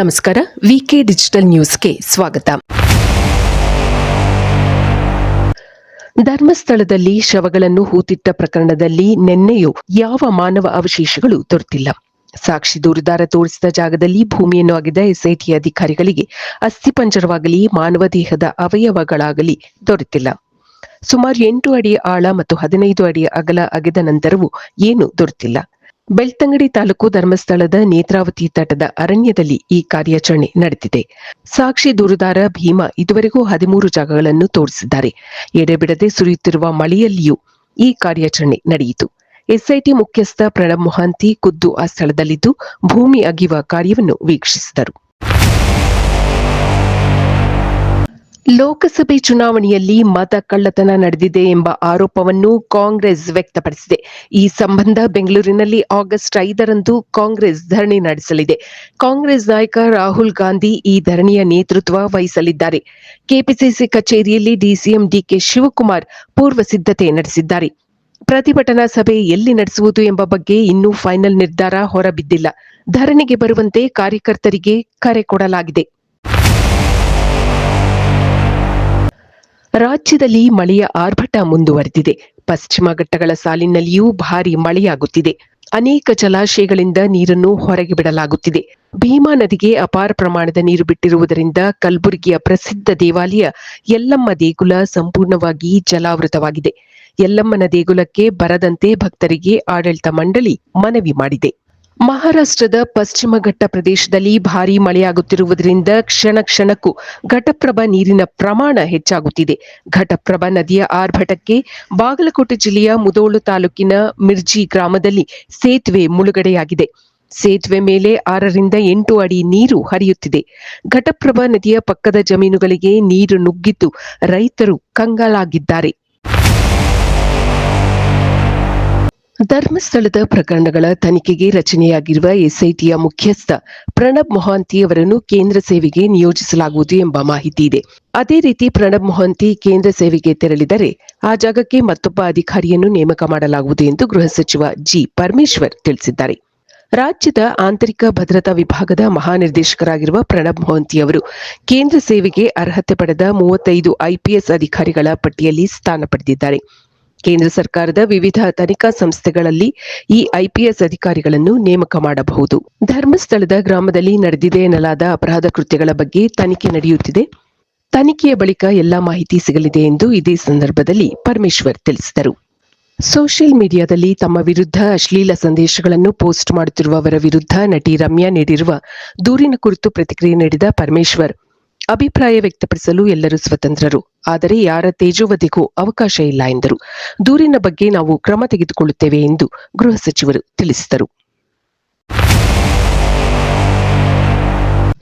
ನಮಸ್ಕಾರ ವಿಕೆ ಡಿಜಿಟಲ್ ನ್ಯೂಸ್ಗೆ ಸ್ವಾಗತ. ಧರ್ಮಸ್ಥಳದಲ್ಲಿ ಶವಗಳನ್ನು ಹೂತಿಟ್ಟ ಪ್ರಕರಣದಲ್ಲಿ ನಿನ್ನೆಯೂ ಯಾವ ಮಾನವ ಅವಶೇಷಗಳು ದೊರೆತಿಲ್ಲ. ಸಾಕ್ಷಿ ದೂರುದಾರ ತೋರಿಸಿದ ಜಾಗದಲ್ಲಿ ಭೂಮಿಯನ್ನು ಅಗೆದ ಎಸ್ಐಟಿ ಅಧಿಕಾರಿಗಳಿಗೆ ಅಸ್ಥಿಪಂಜರವಾಗಲಿ ಮಾನವ ದೇಹದ ಅವಯವಗಳಾಗಲಿ ದೊರೆತಿಲ್ಲ. ಸುಮಾರು ಎಂಟು ಅಡಿ ಆಳ ಮತ್ತು ಹದಿನೈದು ಅಡಿ ಅಗಲ ಅಗೆದ ನಂತರವೂ ಏನೂ ದೊರೆತಿಲ್ಲ. ಬೆಳ್ತಂಗಡಿ ತಾಲೂಕು ಧರ್ಮಸ್ಥಳದ ನೇತ್ರಾವತಿ ತಟದ ಅರಣ್ಯದಲ್ಲಿ ಈ ಕಾರ್ಯಾಚರಣೆ ನಡೆದಿದೆ. ಸಾಕ್ಷಿ ದೂರುದಾರ ಭೀಮಾ ಇದುವರೆಗೂ ಹದಿಮೂರು ಜಾಗಗಳನ್ನು ತೋರಿಸಿದ್ದಾರೆ. ಎಡೆಬಿಡದೆ ಸುರಿಯುತ್ತಿರುವ ಮಳೆಯಲ್ಲಿಯೂ ಈ ಕಾರ್ಯಾಚರಣೆ ನಡೆಯಿತು. ಎಸ್ಐಟಿ ಮುಖ್ಯಸ್ಥ ಪ್ರಣಬ್ ಮೊಹಾಂತಿ ಖುದ್ದು ಆ ಸ್ಥಳದಲ್ಲಿದ್ದು ಭೂಮಿ ಅಗೆಯುವ ಕಾರ್ಯವನ್ನು ವೀಕ್ಷಿಸಿದರು. ಲೋಕಸಭೆ ಚುನಾವಣೆಯಲ್ಲಿ ಮತ ಕಳ್ಳತನ ನಡೆದಿದೆ ಎಂಬ ಆರೋಪವನ್ನು ಕಾಂಗ್ರೆಸ್ ವ್ಯಕ್ತಪಡಿಸಿದೆ. ಈ ಸಂಬಂಧ ಬೆಂಗಳೂರಿನಲ್ಲಿ ಆಗಸ್ಟ್ ಐದರಂದು ಕಾಂಗ್ರೆಸ್ ಧರಣಿ ನಡೆಸಲಿದೆ. ಕಾಂಗ್ರೆಸ್ ನಾಯಕ ರಾಹುಲ್ ಗಾಂಧಿ ಈ ಧರಣಿಯ ನೇತೃತ್ವ ವಹಿಸಲಿದ್ದಾರೆ. ಕೆಪಿಸಿಸಿ ಕಚೇರಿಯಲ್ಲಿ ಡಿಸಿಎಂ ಡಿಕೆ ಶಿವಕುಮಾರ್ ಪೂರ್ವ ಸಿದ್ಧತೆ ನಡೆಸಿದ್ದಾರೆ. ಪ್ರತಿಭಟನಾ ಸಭೆ ಎಲ್ಲಿ ನಡೆಸುವುದು ಎಂಬ ಬಗ್ಗೆ ಇನ್ನೂ ಫೈನಲ್ ನಿರ್ಧಾರ ಹೊರಬಿದ್ದಿಲ್ಲ. ಧರಣಿಗೆ ಬರುವಂತೆ ಕಾರ್ಯಕರ್ತರಿಗೆ ಕರೆ ಕೊಡಲಾಗಿದೆ. ರಾಜ್ಯದಲ್ಲಿ ಮಳೆಯ ಆರ್ಭಟ ಮುಂದುವರೆದಿದೆ. ಪಶ್ಚಿಮ ಘಟ್ಟಗಳ ಸಾಲಿನಲ್ಲಿಯೂ ಭಾರಿ ಮಳೆಯಾಗುತ್ತಿದೆ. ಅನೇಕ ಜಲಾಶಯಗಳಿಂದ ನೀರನ್ನು ಹೊರಗೆ ಬಿಡಲಾಗುತ್ತಿದೆ. ಭೀಮಾ ನದಿಗೆ ಅಪಾರ ಪ್ರಮಾಣದ ನೀರು ಬಿಟ್ಟಿರುವುದರಿಂದ ಕಲಬುರಗಿಯ ಪ್ರಸಿದ್ಧ ದೇವಾಲಯ ಯಲ್ಲಮ್ಮ ದೇಗುಲ ಸಂಪೂರ್ಣವಾಗಿ ಜಲಾವೃತವಾಗಿದೆ. ಯಲ್ಲಮ್ಮನ ದೇಗುಲಕ್ಕೆ ಬರದಂತೆ ಭಕ್ತರಿಗೆ ಆಡಳಿತ ಮಂಡಳಿ ಮನವಿ ಮಾಡಿದೆ. ಮಹಾರಾಷ್ಟ್ರದ ಪಶ್ಚಿಮ ಘಟ್ಟ ಪ್ರದೇಶದಲ್ಲಿ ಭಾರೀ ಮಳೆಯಾಗುತ್ತಿರುವುದರಿಂದ ಕ್ಷಣ ಕ್ಷಣಕ್ಕೂ ಘಟಪ್ರಭಾ ನೀರಿನ ಪ್ರಮಾಣ ಹೆಚ್ಚಾಗುತ್ತಿದೆ. ಘಟಪ್ರಭಾ ನದಿಯ ಆರ್ಭಟಕ್ಕೆ ಬಾಗಲಕೋಟೆ ಜಿಲ್ಲೆಯ ಮುದೋಳು ತಾಲೂಕಿನ ಮಿರ್ಜಿ ಗ್ರಾಮದಲ್ಲಿ ಸೇತುವೆ ಮುಳುಗಡೆಯಾಗಿದೆ. ಸೇತುವೆ ಮೇಲೆ ಆರರಿಂದ ಎಂಟು ಅಡಿ ನೀರು ಹರಿಯುತ್ತಿದೆ. ಘಟಪ್ರಭಾ ನದಿಯ ಪಕ್ಕದ ಜಮೀನುಗಳಿಗೆ ನೀರು ನುಗ್ಗಿದ್ದು ರೈತರು ಕಂಗಾಲಾಗಿದ್ದಾರೆ. ಧರ್ಮಸ್ಥಳದ ಪ್ರಕರಣಗಳ ತನಿಖೆಗೆ ರಚನೆಯಾಗಿರುವ ಎಸ್ಐಟಿಯ ಮುಖ್ಯಸ್ಥ ಪ್ರಣಬ್ ಮೊಹಾಂತಿ ಅವರನ್ನು ಕೇಂದ್ರ ಸೇವೆಗೆ ನಿಯೋಜಿಸಲಾಗುವುದು ಎಂಬ ಮಾಹಿತಿ ಇದೆ. ಅದೇ ರೀತಿ ಪ್ರಣಬ್ ಮೊಹಾಂತಿ ಕೇಂದ್ರ ಸೇವೆಗೆ ತೆರಳಿದರೆ ಆ ಜಾಗಕ್ಕೆ ಮತ್ತೊಬ್ಬ ಅಧಿಕಾರಿಯನ್ನು ನೇಮಕ ಮಾಡಲಾಗುವುದು ಎಂದು ಗೃಹ ಸಚಿವ ಜಿ. ಪರಮೇಶ್ವರ್ ತಿಳಿಸಿದ್ದಾರೆ. ರಾಜ್ಯದ ಆಂತರಿಕ ಭದ್ರತಾ ವಿಭಾಗದ ಮಹಾನಿರ್ದೇಶಕರಾಗಿರುವ ಪ್ರಣಬ್ ಮೊಹಂತಿ ಅವರು ಕೇಂದ್ರ ಸೇವೆಗೆ ಅರ್ಹತೆ ಪಡೆದ ಮೂವತ್ತೈದು ಐಪಿಎಸ್ ಅಧಿಕಾರಿಗಳ ಪಟ್ಟಿಯಲ್ಲಿ ಸ್ಥಾನ ಪಡೆದಿದ್ದಾರೆ. ಕೇಂದ್ರ ಸರ್ಕಾರದ ವಿವಿಧ ತನಿಖಾ ಸಂಸ್ಥೆಗಳಲ್ಲಿ ಈ ಐಪಿಎಸ್ ಅಧಿಕಾರಿಗಳನ್ನು ನೇಮಕ ಮಾಡಬಹುದು. ಧರ್ಮಸ್ಥಳದ ಗ್ರಾಮದಲ್ಲಿ ನಡೆದಿದೆ ಎನ್ನಲಾದ ಅಪರಾಧ ಕೃತ್ಯಗಳ ಬಗ್ಗೆ ತನಿಖೆ ನಡೆಯುತ್ತಿದೆ. ತನಿಖೆಯ ಬಳಿಕ ಎಲ್ಲಾ ಮಾಹಿತಿ ಸಿಗಲಿದೆ ಎಂದು ಇದೇ ಸಂದರ್ಭದಲ್ಲಿ ಪರಮೇಶ್ವರ್ ತಿಳಿಸಿದರು. ಸೋಷಿಯಲ್ ಮೀಡಿಯಾದಲ್ಲಿ ತಮ್ಮ ವಿರುದ್ಧ ಅಶ್ಲೀಲ ಸಂದೇಶಗಳನ್ನು ಪೋಸ್ಟ್ ಮಾಡುತ್ತಿರುವವರ ವಿರುದ್ಧ ನಟಿ ರಮ್ಯಾ ನೀಡಿರುವ ದೂರಿನ ಕುರಿತು ಪ್ರತಿಕ್ರಿಯೆ ನೀಡಿದ ಪರಮೇಶ್ವರ್, ಅಭಿಪ್ರಾಯ ವ್ಯಕ್ತಪಡಿಸಲು ಎಲ್ಲರೂ ಸ್ವತಂತ್ರರು. ಆದರೆ ಯಾರ ತೇಜೋವಧಿಗೂ ಅವಕಾಶ ಇಲ್ಲ ಎಂದರು. ದೂರಿನ ಬಗ್ಗೆ ನಾವು ಕ್ರಮ ತೆಗೆದುಕೊಳ್ಳುತ್ತೇವೆ ಎಂದು ಗೃಹ ಸಚಿವರು ತಿಳಿಸಿದರು.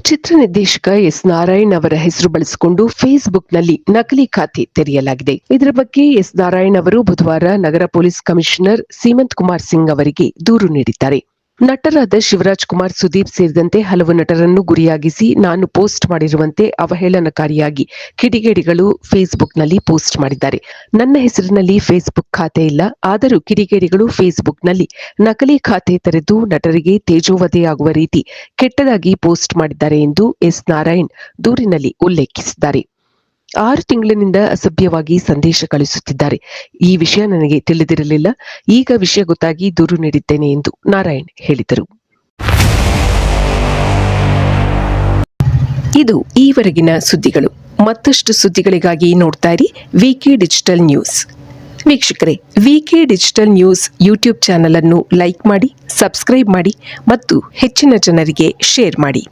ಚಿತ್ರ ನಿರ್ದೇಶಕ ಎಸ್ ನಾರಾಯಣ್ ಅವರ ಹೆಸರು ಬಳಸಿಕೊಂಡು ಫೇಸ್ಬುಕ್ನಲ್ಲಿ ನಕಲಿ ಖಾತೆ ತೆರೆಯಲಾಗಿದೆ. ಇದರ ಬಗ್ಗೆ ಎಸ್ ನಾರಾಯಣ್ ಅವರು ಬುಧವಾರ ನಗರ ಪೊಲೀಸ್ ಕಮಿಷನರ್ ಸೀಮಂತ್ ಕುಮಾರ್ ಸಿಂಗ್ ಅವರಿಗೆ ದೂರು ನೀಡಿದ್ದಾರೆ. ನಟರಾದ ಶಿವರಾಜ್ ಕುಮಾರ್ ಸುದೀಪ್ ಸೇರಿದಂತೆ ಹಲವು ನಟರನ್ನು ಗುರಿಯಾಗಿಸಿ ನಾನು ಪೋಸ್ಟ್ ಮಾಡಿರುವಂತೆ ಅವಹೇಳನಕಾರಿಯಾಗಿ ಕಿಡಿಗೇಡಿಗಳು ಫೇಸ್ಬುಕ್ನಲ್ಲಿ ಪೋಸ್ಟ್ ಮಾಡಿದ್ದಾರೆ. ನನ್ನ ಹೆಸರಿನಲ್ಲಿ ಫೇಸ್ಬುಕ್ ಖಾತೆ ಇಲ್ಲ. ಆದರೂ ಕಿಡಿಗೇಡಿಗಳು ಫೇಸ್ಬುಕ್ನಲ್ಲಿ ನಕಲಿ ಖಾತೆ ತೆರೆದು ನಟರಿಗೆ ತೇಜೋವಧೆಯಾಗುವ ರೀತಿ ಕೆಟ್ಟದಾಗಿ ಪೋಸ್ಟ್ ಮಾಡಿದ್ದಾರೆ ಎಂದು ಎಸ್ ನಾರಾಯಣ್ ದೂರಿನಲ್ಲಿ ಉಲ್ಲೇಖಿಸಿದ್ದಾರೆ. ಆರು ತಿಂಗಳಿನಿಂದ ಅಸಭ್ಯವಾಗಿ ಸಂದೇಶ ಕಳಿಸುತ್ತಿದ್ದಾರೆ. ಈ ವಿಷಯ ನನಗೆ ತಿಳಿದಿರಲಿಲ್ಲ. ಈಗ ವಿಷಯ ಗೊತ್ತಾಗಿ ದೂರು ನೀಡಿದ್ದೇನೆ ಎಂದು ನಾರಾಯಣ್ ಹೇಳಿದರು. ಇದು ಈವರೆಗಿನ ಸುದ್ದಿಗಳು. ಮತ್ತಷ್ಟು ಸುದ್ದಿಗಳಿಗಾಗಿ ನೋಡ್ತಾ ಇರಿ ವಿಕೆ ಡಿಜಿಟಲ್ ನ್ಯೂಸ್ ವೀಕ್ಷಕರೇ VK digital news YouTube channel ಅನ್ನು ಲೈಕ್ ಮಾಡಿ, ಸಬ್ಸ್ಕ್ರೈಬ್ ಮಾಡಿ ಮತ್ತು ಹೆಚ್ಚಿನ ಜನರಿಗೆ ಶೇರ್ ಮಾಡಿ.